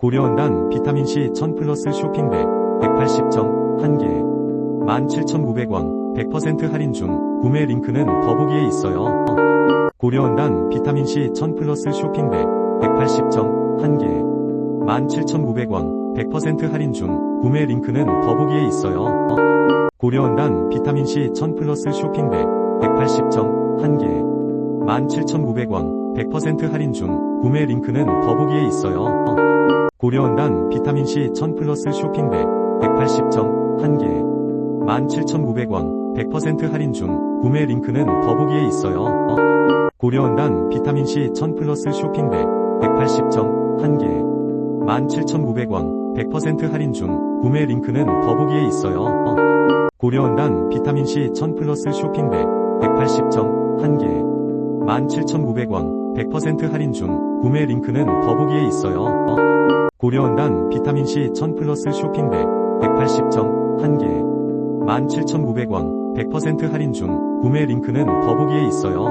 고려원단 비타민C 1000 플러스 쇼핑백 180점 1개 17,900원 100% 할인 중 구매 링크는 더보기에 있어요. 고려원단 비타민C 1000 플러스 쇼핑백 180점 1개 17,900원 100% 할인 중 구매 링크는 더보기에 있어요. 고려원단 비타민C 1000 플러스 쇼핑백 180점 1개 17,900원 100% 할인 중 구매 링크는 더보기에 있어요. 고려원단 비타민C 1000 플러스 쇼핑백 180점 1개 17,900원 100% 할인 중 구매 링크는 더보기에 있어요. 고려원단 비타민C 1000 플러스 쇼핑백 180점 1개 17,900원 100% 할인 중 구매 링크는 더보기에 있어요. 고려원단 비타민C 1000 플러스 쇼핑백 180점 1개 17,900원 100% 할인 중 구매 링크는 더보기에 있어요. 고려원단 비타민C 1000 플러스 쇼핑백 180점 1개 17,900원 100% 할인 중 구매 링크는 더보기에 있어요.